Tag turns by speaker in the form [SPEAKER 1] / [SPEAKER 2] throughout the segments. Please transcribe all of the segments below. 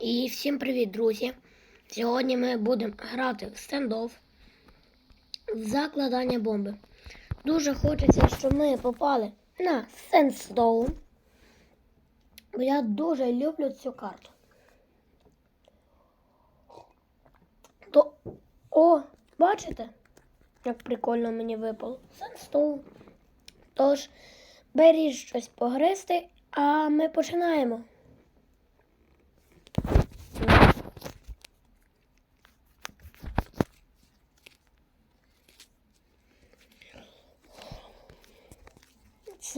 [SPEAKER 1] І всім привіт, друзі! Сьогодні ми будемо грати в стендофф в закладання бомби. Дуже хочеться, щоб ми попали на Сендстоун. Бо я дуже люблю цю карту. То, о, бачите, як прикольно мені випало. Сендстоун. Тож, беріть щось погризти, а ми починаємо.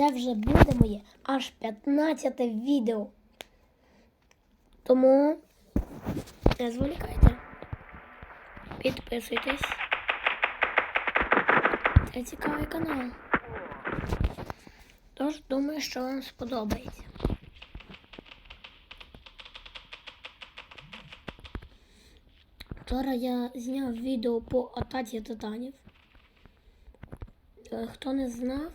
[SPEAKER 1] Це вже буде моє аж 15 відео. Тому не зволікайте. Підписуйтесь. Це цікавий канал. Тож думаю, що вам сподобається. Вчора я зняв відео по атаці титанів. Е, Хто не знав,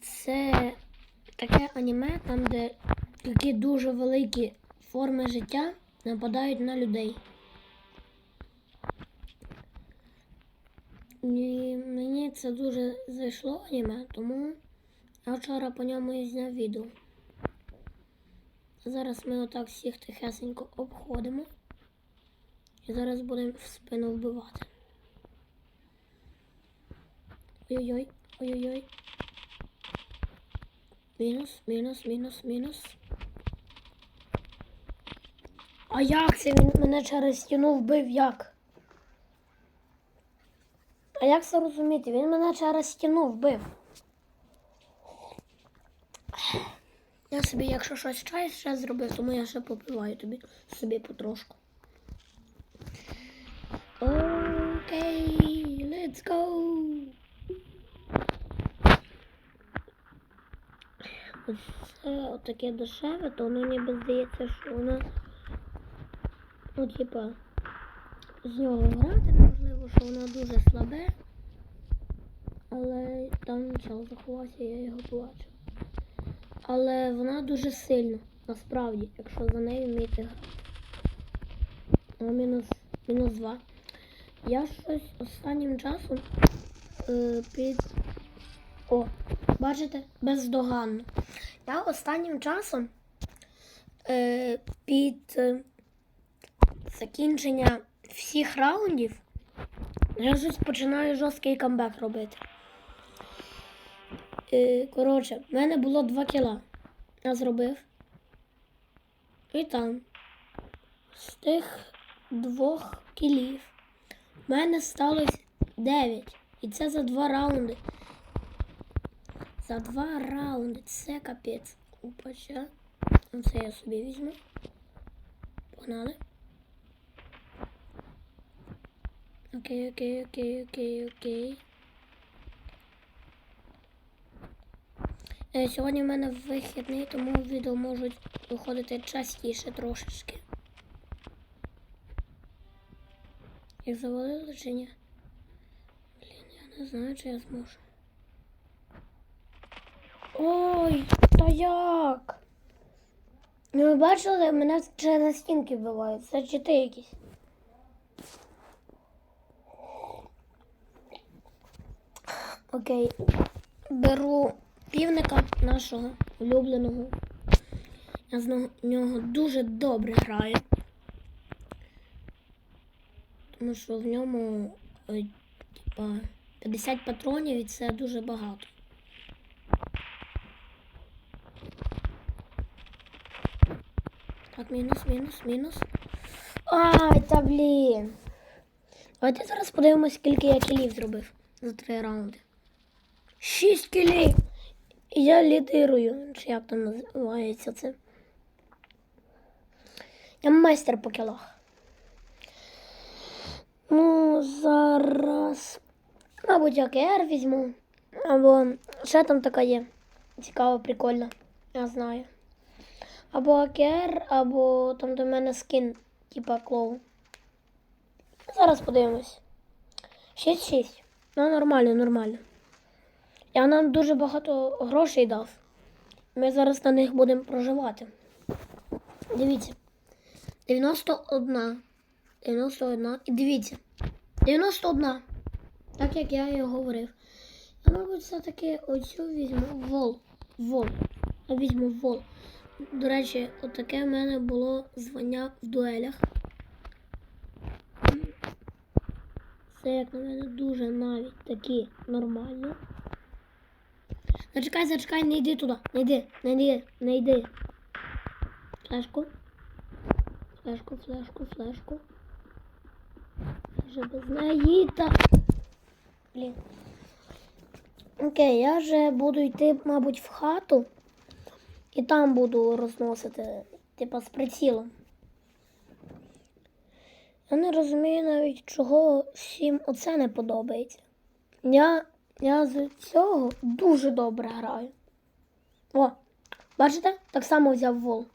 [SPEAKER 1] це таке аніме, там, де такі дуже великі форми життя нападають на людей. І мені це дуже зайшло аніме, тому я вчора по ньому і зняв відео. Зараз ми отак всіх тихесенько обходимо. І зараз будемо в спину вбивати. Ой-ой-ой, ой-ой-ой. Мінус, мінус, мінус, мінус. А як це він мене через стіну вбив? Як? А як це розуміти? Він мене через стіну вбив. Я собі, якщо щось чай ще зробив, тому я ще попиваю тобі собі потрошку. Окей, let's go. Це отаке дешеве, то воно ніби здається, що воно, ну, типа, з нього грати неможливо, що воно дуже слабе. Але там чел заховався, я його побачив. Але вона дуже сильна, насправді, якщо за нею вміти грати. О, мінус, мінус два. Я щось останнім часом е, під. О, бачите, бездоганно. Я останнім часом е, під е, закінчення всіх раундів я щось починаю жорсткий камбек робити. Е, коротше, в мене було 2 кіла. Я зробив. І там. З тих двох кілів в мене сталося 9. І це за два раунди. За два раунди. Це капець. Опача. Це я собі візьму. Погнали. Окей, окей, окей, окей, окей. Е, Сьогодні в мене вихідний, тому відео можуть виходити частіше трошечки. Їх завалили чи ні? Блін, я не знаю, чи я зможу. Ой, та як? Ну ви бачили, мене через стінки вбивають. Це чити якісь. Окей. Беру півника нашого улюбленого. Я з нього дуже добре граю. Тому що в ньому е, типа, 50 патронів і це дуже багато. Так, мінус, мінус, мінус. Ай, та блін. Давайте зараз подивимось, скільки я кілів зробив за три раунди. Шість кілів. І я лідирую. Чи як там називається це? Я майстер по кілах. Ну, зараз. Мабуть, АКР візьму. Або ще там така є. Цікава, прикольна. Я знаю. Або АКР, або там до мене скін, типа клоун. Зараз подивимось. 6-6. Ну, нормально, нормально. Я нам дуже багато грошей дав. ми зараз на них будемо проживати. Дивіться. 91. 91. І дивіться. 91. Так як я і говорив. Я, мабуть, все-таки оцю візьму вол. Вол. Я візьму вол. До речі, отаке в мене було звання в дуелях. Це, як на мене, дуже навіть такі нормально. Зачекай, зачекай, не йди туди. Не йди, не йди, не йди. Флешку. Флешку, флешку, флешку. Вже без неї та. Блін. Окей, я вже буду йти, мабуть, в хату. І там буду розносити, типа з прицілом. Я не розумію навіть, чого всім оце не подобається. Я, я з цього дуже добре граю. О, бачите? Так само взяв вол.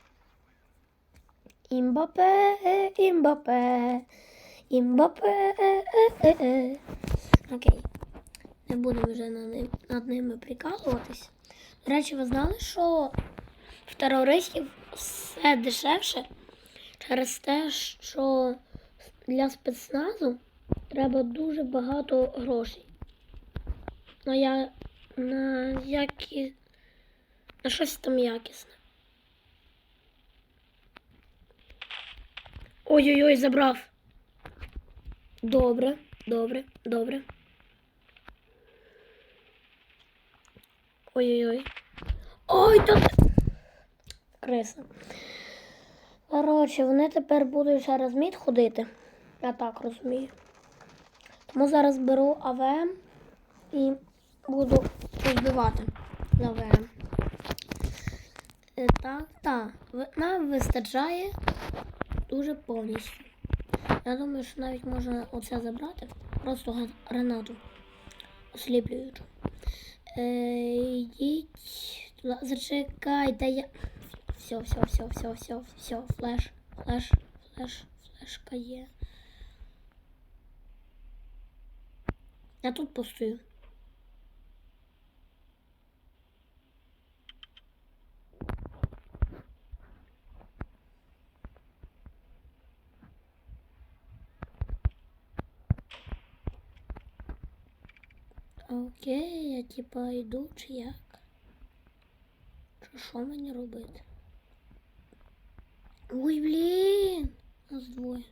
[SPEAKER 1] Імбапе, імбапе, імбапе. Окей. Не будемо вже над, ними прикалуватись. До речі, ви знали, що в терористів все дешевше через те, що для спецназу треба дуже багато грошей. На, я, на, які, на щось там якісне. Ой-ой-ой, забрав. Добре, добре, добре. Ой-ой-ой. Ой, та... Криса. Коротше, вони тепер будуть через мід ходити. Я так розумію. Тому зараз беру АВМ і буду розбивати з АВМ. Е, Так, так. Нам вистачає дуже повністю. Я думаю, що навіть можна оце забрати. Просто гранату осліплюючу. Е, йдіть. Зачекайте, я. Все, все, все, все, все, все, флеш, флеш, флеш, флешка є. Я тут постою. Окей, я типа йду чи як? Чи що мені робити? Ой, блін! Нас двоє.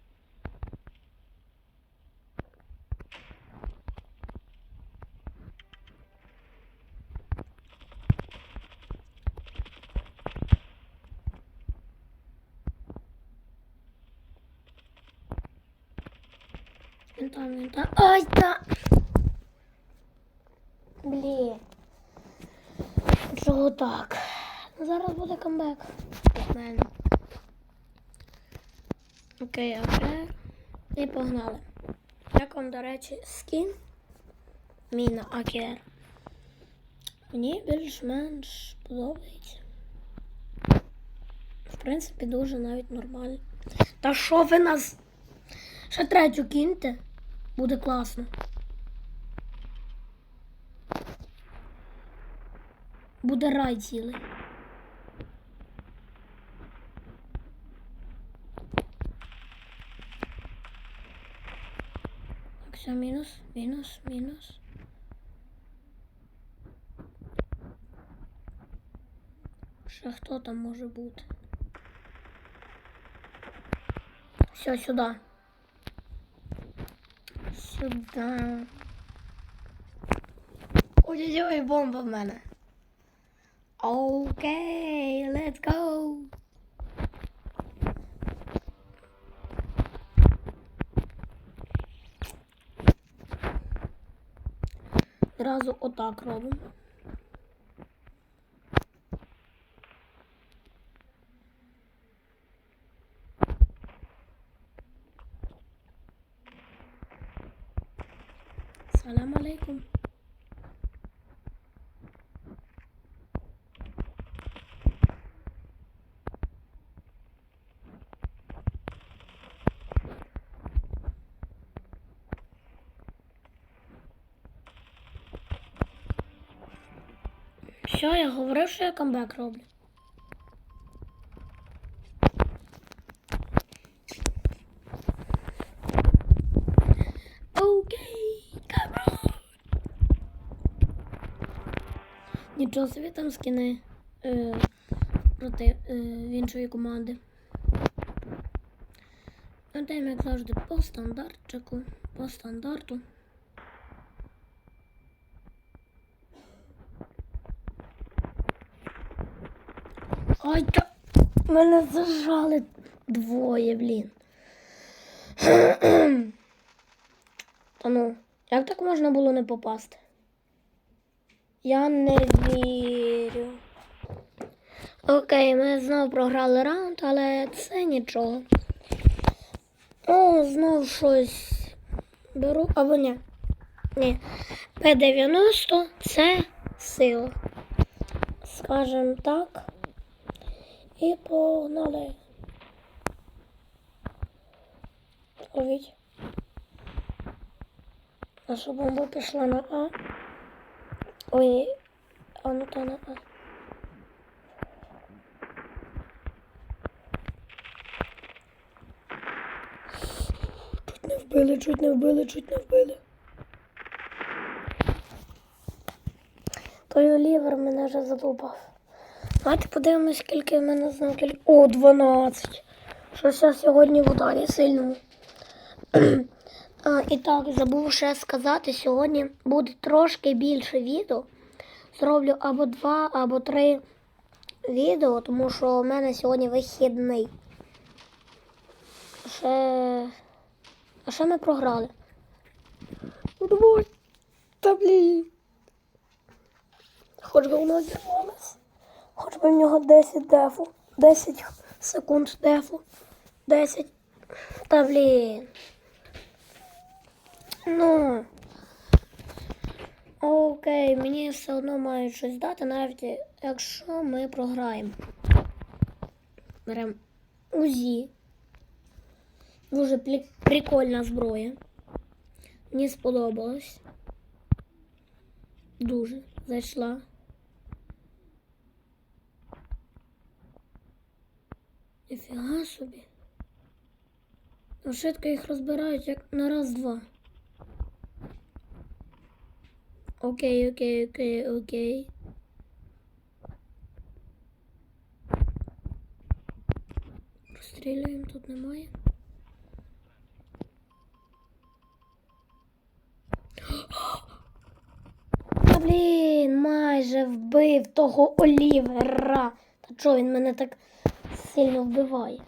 [SPEAKER 1] Він там. Ай, та! Блін. Чого так? Ну, Зараз буде камбек. мене. Окей, окей. І погнали. Як вам, до речі, скін? Мій на АКР. Мені більш-менш подобається. В принципі, дуже навіть нормально. Та що ви нас? Ще третю киньте. Буде класно. Буде рай цілий. Так, все, мінус, мінус, мінус. Ще хто там може бути? Все, сюди. Сюди. Ой-ой-ой, бомба в мене. Окей, let's go. Зразу отак робимо. Салам алейкум. говорив, що я камбек роблю. Окей, камброн! Нічого собі там скини е, проти е, іншої команди. Ну, Отдаємо, як завжди, по стандартчику, по стандарту. Ай, мене зажали двоє, блін. Та ну, як так можна було не попасти? Я не вірю. Окей, ми знову програли раунд, але це нічого. О, знов щось беру. Або ні. Ні. П-90 це сила. Скажем так. І погнали. Ловіть. Наша бомба пішла на А. Ой, а ну та на А. Чуть не вбили, чуть не вбили, чуть не вбили. Той Олівер мене вже задовбав. Давайте подивимось, скільки в мене знав кілька. О, 12. Щось я сьогодні в ударі сильному. а, і так, забув ще сказати, сьогодні буде трошки більше відео. Зроблю або два, або три відео, тому що в мене сьогодні вихідний. Ще... А ще ми програли. Ну давай. Та блін. Хоч би у нас зірвалось. Хоч би в нього 10 дефу. 10 секунд дефу. 10. Та блін. Ну. Окей, мені все одно мають щось дати, навіть якщо ми програємо. Беремо УЗІ. Дуже прикольна зброя. Мені сподобалось. Дуже зайшла. Ніфіга собі. Ну, швидко їх розбирають як на раз-два. Окей, окей, окей, окей. Розстрілюємо, тут немає. Та блін, майже вбив того Олівера. Та чого він мене так сильно вбиває?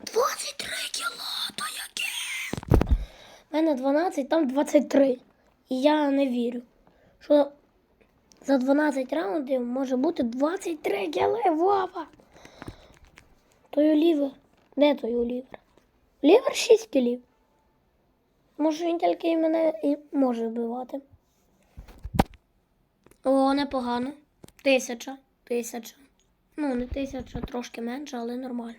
[SPEAKER 1] 23 кіло, то яке? У мене 12, там 23. І я не вірю, що за 12 раундів може бути 23 кіли, Вова. Той Олівер. Де той Олівер? Олівер 6 кілів. Може він тільки і мене і може вбивати. О, непогано. Тисяча. Тисяча. Ну, не тисяча, трошки менше, але нормально.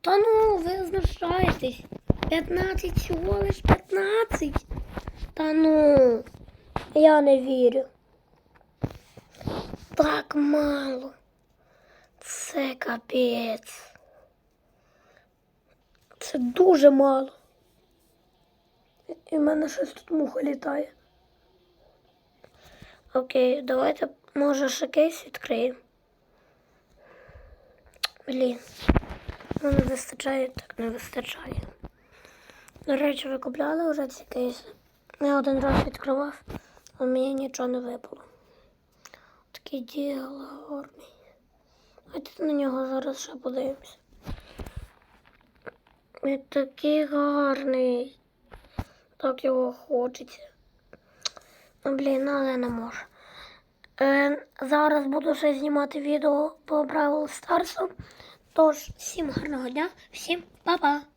[SPEAKER 1] Та ну, ви знущаєтесь. 15 всього лиш 15. Та ну, я не вірю. Так мало. Це капець. Це дуже мало. І в мене щось тут муха літає. Окей, давайте, може, ще кейс відкриємо. Блін. Ну, не вистачає, так не вистачає. До речі, ви купляли вже ці кейси? Я один раз відкривав, а мені нічого не випало. Такий діло гарний. Давайте на нього зараз ще подивимося. Він такий гарний. Так його хочеться. Ну, блін, ну, але не можу. Е, зараз буду ще знімати відео по Бравл Старсу. Тож, всім гарного дня, всім па-па!